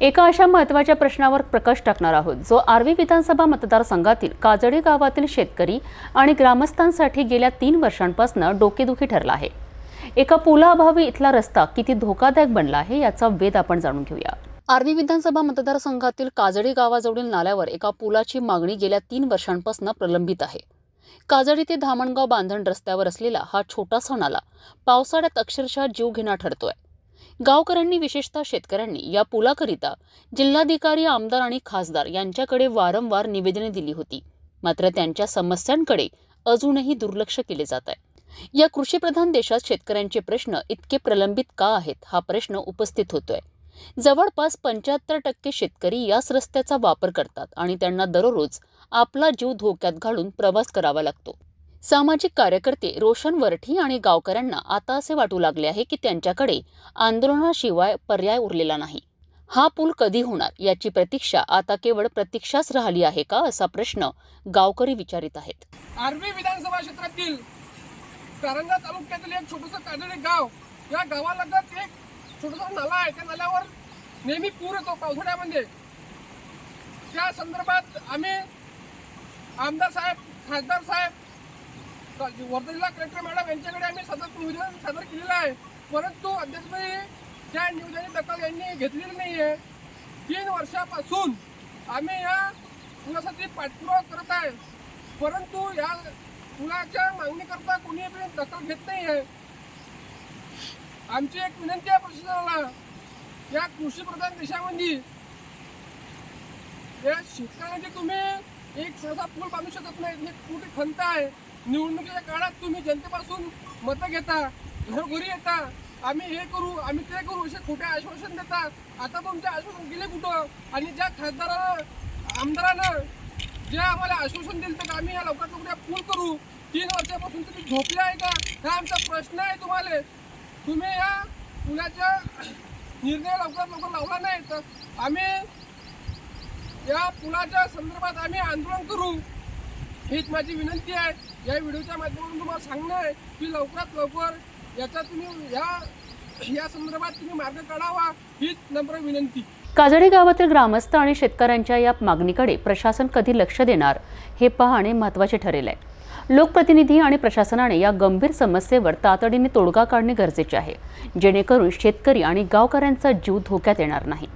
एका अशा महत्त्वाच्या प्रश्नावर प्रकाश टाकणार आहोत जो आर्वी विधानसभा मतदारसंघातील काजळी गावातील शेतकरी आणि ग्रामस्थांसाठी गेल्या तीन वर्षांपासून डोकेदुखी ठरला आहे. एका पुलाअभावी इथला रस्ता किती धोकादायक बनला आहे याचा वेध आपण जाणून घेऊया. आर्वी विधानसभा मतदारसंघातील काजळी गावाजवळील नाल्यावर एका पुलाची मागणी गेल्या तीन वर्षांपासून प्रलंबित आहे. काजळी ते धामणगाव बांधण रस्त्यावर असलेला हा छोटासा नाला पावसाळ्यात अक्षरशः जीवघेणा ठरतोय. गावकऱ्यांनी विशेषतः शेतकऱ्यांनी या पुलाकरिता जिल्हाधिकारी आमदार आणि खासदार यांच्याकडे वारंवार निवेदने दिली होती. मात्र त्यांच्या समस्यांकडे अजूनही दुर्लक्ष केले जात आहे. या कृषीप्रधान देशात शेतकऱ्यांचे प्रश्न इतके प्रलंबित का आहेत हा प्रश्न उपस्थित होतोय. जवळपास पंच्याहत्तर टक्के शेतकरी याच रस्त्याचा वापर करतात आणि त्यांना दररोज आपला जीव धोक्यात घालून प्रवास करावा लागतो. सामाजिक कार्यकर्ते रोशन वरठी आणि गावकऱ्यांना आता असे वाटू लागले आहे की त्यांच्याकडे आंदोलनाशिवाय पर्याय उरलेला नाही. हा पूल कधी होणार याची प्रतीक्षा आता केवळ प्रतीक्षाच राहिली आहे का असा प्रश्न गावकरी विचारित आहेत. आर्वी विधानसभा क्षेत्रातील कारंजा तालुक्यातील एक छोटस काजळे गाव या गावालगत एक छोटंसं नाला आहे. त्या नाल्यावर नेहमी पूर येतो पावसाळ्यामध्ये. त्या संदर्भात आम्ही आमदार साहेब खासदार साहेब वर्धा जिल्हा कलेक्टर मॅडम यांच्याकडे आम्ही सतत निवेदन सादर केलेलं आहे. परंतु अध्यक्षपदी त्या निवेदनाची दखल यांनी घेतलेली नाही आहे तीन वर्षापासून आम्ही या पुलासाठी पाठपुरावा करत आहे. परंतु या पुलाच्या मागणीकरता कोणी पण दखल घेत नाही आहे आमची एक विनंती आहे प्रशासनाला या कृषीप्रधान देशामध्ये या शेतकऱ्यांची तुम्ही एक सहसा पूल बांधू शकत नाही. कुठे खंत आहे. निवडणुकीच्या काळात तुम्ही जनतेपासून मतं घेता घरोघरी येता. आम्ही हे करू आम्ही ते करू असे खोटे आश्वासन देतात. आता तुमचे आश्वासन गेले कुठं? आणि ज्या खासदारानं आमदारानं जे आम्हाला आश्वासन दिलं तर आम्ही या लवकरात लवकर पूल करू तीन वर्षापासून तुम्ही झोपले आहे का? हा आमचा प्रश्न आहे तुम्हाला. तुम्ही या पुलाच्या निर्णय लवकरात लवकर लावला नाही तर आम्ही या पुलाच्या संदर्भात आम्ही आंदोलन करू. हीच माझी विनंती आहे. या व्हिडिओच्या माध्यमातून तुम्हाला सांगणं आहे की लवकरात लवकर याचा तुम्ही या या संदर्भात तुम्ही मार्ग काढावा हीच नम्र विनंती. काजळी गावातील ग्रामस्थ आणि शेतकऱ्यांच्या या मागणीकडे प्रशासन कधी लक्ष देणार हे पाहणे महत्त्वाचे ठरेल आहे. लोकप्रतिनिधी आणि प्रशासनाने या गंभीर समस्येवर तातडीने तोडगा काढणे गरजेचे आहे. जेणेकरून शेतकरी आणि गावकऱ्यांचा जीव धोक्यात येणार नाही.